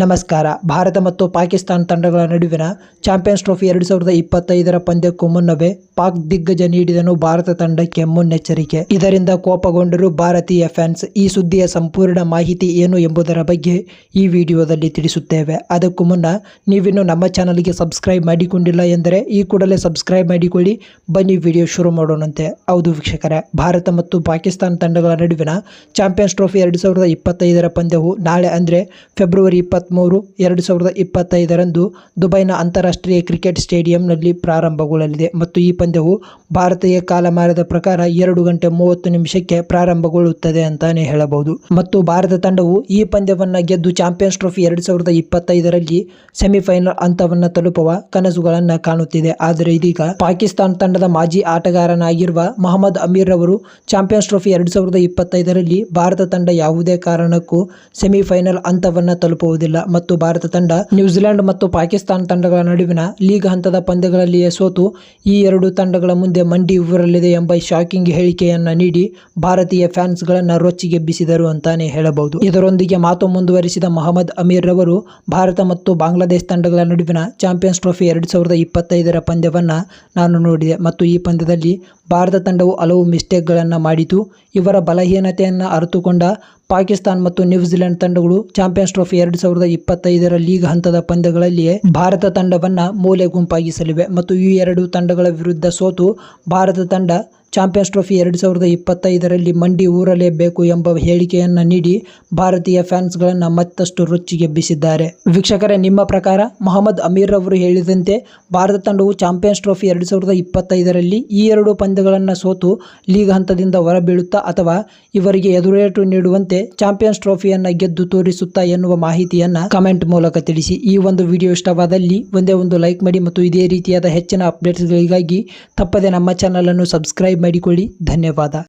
ನಮಸ್ಕಾರ. ಭಾರತ ಮತ್ತು ಪಾಕಿಸ್ತಾನ ತಂಡಗಳ ನಡುವಿನ ಚಾಂಪಿಯನ್ಸ್ ಟ್ರೋಫಿ ಎರಡು ಸಾವಿರದ ಇಪ್ಪತ್ತೈದರ ಪಂದ್ಯಕ್ಕೂ ಮುನ್ನವೇ ಪಾಕ್ ದಿಗ್ಗಜ ನೀಡಿದನು ಭಾರತ ತಂಡಕ್ಕೆ ಮುನ್ನೆಚ್ಚರಿಕೆ. ಇದರಿಂದ ಕೋಪಗೊಂಡರು ಭಾರತೀಯ ಫ್ಯಾನ್ಸ್. ಈ ಸುದ್ದಿಯ ಸಂಪೂರ್ಣ ಮಾಹಿತಿ ಏನು ಎಂಬುದರ ಬಗ್ಗೆ ಈ ವಿಡಿಯೋದಲ್ಲಿ ತಿಳಿಸುತ್ತೇವೆ. ಅದಕ್ಕೂ ಮುನ್ನ ನೀವಿನ್ನು ನಮ್ಮ ಚಾನಲ್ಗೆ ಸಬ್ಸ್ಕ್ರೈಬ್ ಮಾಡಿಕೊಂಡಿಲ್ಲ ಎಂದರೆ ಈ ಕೂಡಲೇ ಸಬ್ಸ್ಕ್ರೈಬ್ ಮಾಡಿಕೊಳ್ಳಿ. ಬನ್ನಿ ವಿಡಿಯೋ ಶುರು ಮಾಡೋಣಂತೆ. ಹೌದು ವೀಕ್ಷಕರೇ, ಭಾರತ ಮತ್ತು ಪಾಕಿಸ್ತಾನ ತಂಡಗಳ ನಡುವಿನ ಚಾಂಪಿಯನ್ಸ್ ಟ್ರೋಫಿ ಎರಡು ಸಾವಿರದ ಇಪ್ಪತ್ತೈದರ ಪಂದ್ಯವು ನಾಳೆ ಅಂದರೆ ಫೆಬ್ರವರಿ ಇಪ್ಪತ್ತ್ಮೂರು ಎರಡು ಸಾವಿರದ ಇಪ್ಪತ್ತೈದರಂದು ದುಬೈನ ಅಂತಾರಾಷ್ಟ್ರೀಯ ಕ್ರಿಕೆಟ್ ಸ್ಟೇಡಿಯಂನಲ್ಲಿ ಪ್ರಾರಂಭಗೊಳ್ಳಲಿದೆ ಮತ್ತು ಈ ಪಂದ್ಯವು ಭಾರತೀಯ ಕಾಲಮಾನದ ಪ್ರಕಾರ ಎರಡು ಗಂಟೆ ಮೂವತ್ತು ನಿಮಿಷಕ್ಕೆ ಪ್ರಾರಂಭಗೊಳ್ಳುತ್ತದೆ ಅಂತಾನೆ ಹೇಳಬಹುದು. ಮತ್ತು ಭಾರತ ತಂಡವು ಈ ಪಂದ್ಯವನ್ನು ಗೆದ್ದು ಚಾಂಪಿಯನ್ಸ್ ಟ್ರೋಫಿ ಎರಡು ಸಾವಿರದ ಇಪ್ಪತ್ತೈದರಲ್ಲಿ ಸೆಮಿಫೈನಲ್ ಹಂತವನ್ನು ತಲುಪುವ ಕನಸುಗಳನ್ನು ಕಾಣುತ್ತಿದೆ. ಆದರೆ ಇದೀಗ ಪಾಕಿಸ್ತಾನ ತಂಡದ ಮಾಜಿ ಆಟಗಾರನಾಗಿರುವ ಮೊಹಮ್ಮದ್ ಅಮೀರ್ ಅವರು ಚಾಂಪಿಯನ್ಸ್ ಟ್ರೋಫಿ ಎರಡು ಸಾವಿರದ ಇಪ್ಪತ್ತೈದರಲ್ಲಿ ಭಾರತ ತಂಡ ಯಾವುದೇ ಕಾರಣಕ್ಕೂ ಸೆಮಿಫೈನಲ್ ಹಂತವನ್ನು ತಲುಪುವುದಿಲ್ಲ. ಮತ್ತು ಭಾರತ ತಂಡ ನ್ಯೂಜಿಲೆಂಡ್ ಮತ್ತು ಪಾಕಿಸ್ತಾನ ತಂಡಗಳ ನಡುವಿನ ಲೀಗ್ ಹಂತದ ಪಂದ್ಯಗಳಲ್ಲಿಯೇ ಸೋತು. ಈ ಎರಡು ತಂಡಗಳ ಮುಂದೆ ಮಂಡಿ ಉರಲಿದೆ ಎಂಬ ಶಾಕಿಂಗ್ ಹೇಳಿಕೆಯನ್ನ ನೀಡಿ ಭಾರತೀಯ ಫ್ಯಾನ್ಸ್ಗಳನ್ನು ರೊಚ್ಚಿಗೆಬ್ಬಿಸಿದರು ಅಂತಾನೆ ಹೇಳಬಹುದು. ಇದರೊಂದಿಗೆ ಮಾತು ಮುಂದುವರಿಸಿದ ಮೊಹಮ್ಮದ್ ಅಮೀರ್ ರವರು, ಭಾರತ ಮತ್ತು ಬಾಂಗ್ಲಾದೇಶ ತಂಡಗಳ ನಡುವಿನ ಚಾಂಪಿಯನ್ಸ್ ಟ್ರೋಫಿ ಎರಡು ಸಾವಿರದ ಇಪ್ಪತ್ತೈದರ ಪಂದ್ಯವನ್ನ ನಾನು ನೋಡಿದೆ ಮತ್ತು ಈ ಪಂದ್ಯದಲ್ಲಿ ಭಾರತ ತಂಡವು ಹಲವು ಮಿಸ್ಟೇಕ್ಗಳನ್ನು ಮಾಡಿತು. ಇವರ ಬಲಹೀನತೆಯನ್ನು ಅರಿತುಕೊಂಡ ಪಾಕಿಸ್ತಾನ ಮತ್ತು ನ್ಯೂಜಿಲೆಂಡ್ ತಂಡಗಳು ಚಾಂಪಿಯನ್ಸ್ ಟ್ರೋಫಿ ಎರಡು ಸಾವಿರದ ಇಪ್ಪತ್ತೈದರ ಲೀಗ್ ಹಂತದ ಪಂದ್ಯಗಳಲ್ಲಿಯೇ ಭಾರತ ತಂಡವನ್ನು ಮೂಲೆ ಗುಂಪಾಗಿಸಲಿವೆ. ಮತ್ತು ಈ ಎರಡು ತಂಡಗಳ ವಿರುದ್ಧ ಸೋತು ಭಾರತ ತಂಡ ಚಾಂಪಿಯನ್ಸ್ ಟ್ರೋಫಿ ಎರಡು ಸಾವಿರದ ಇಪ್ಪತ್ತೈದರಲ್ಲಿ ಮಂಡಿ ಊರಲೇಬೇಕು ಎಂಬ ಹೇಳಿಕೆಯನ್ನು ನೀಡಿ ಭಾರತೀಯ ಫ್ಯಾನ್ಸ್ಗಳನ್ನು ಮತ್ತಷ್ಟು ರೊಚ್ಚಿಗೆಬ್ಬಿಸಿದ್ದಾರೆ ವೀಕ್ಷಕರೇ, ನಿಮ್ಮ ಪ್ರಕಾರ ಮೊಹಮ್ಮದ್ ಅಮೀರ್ ಅವರು ಹೇಳಿದಂತೆ ಭಾರತ ತಂಡವು ಚಾಂಪಿಯನ್ಸ್ ಟ್ರೋಫಿ ಎರಡು ಸಾವಿರದ ಇಪ್ಪತ್ತೈದರಲ್ಲಿ ಈ ಎರಡು ಪಂದ್ಯಗಳನ್ನು ಸೋತು ಲೀಗ್ ಹಂತದಿಂದ ಹೊರಬೀಳುತ್ತಾ ಅಥವಾ ಇವರಿಗೆ ಎದುರೇಟು ನೀಡುವಂತೆ ಚಾಂಪಿಯನ್ಸ್ ಟ್ರೋಫಿಯನ್ನು ಗೆದ್ದು ತೋರಿಸುತ್ತಾ ಎನ್ನುವ ಮಾಹಿತಿಯನ್ನು ಕಮೆಂಟ್ ಮೂಲಕ ತಿಳಿಸಿ. ಈ ಒಂದು ವಿಡಿಯೋ ಇಷ್ಟವಾದಲ್ಲಿ ಒಂದೇ ಒಂದು ಲೈಕ್ ಮಾಡಿ ಮತ್ತು ಇದೇ ರೀತಿಯಾದ ಹೆಚ್ಚಿನ ಅಪ್ಡೇಟ್ಸ್ಗಳಿಗಾಗಿ ತಪ್ಪದೆ ನಮ್ಮ ಚಾನಲನ್ನು ಸಬ್ಸ್ಕ್ರೈಬ್ ಮಾಡಿಕೊಳ್ಳಿ ಧನ್ಯವಾದ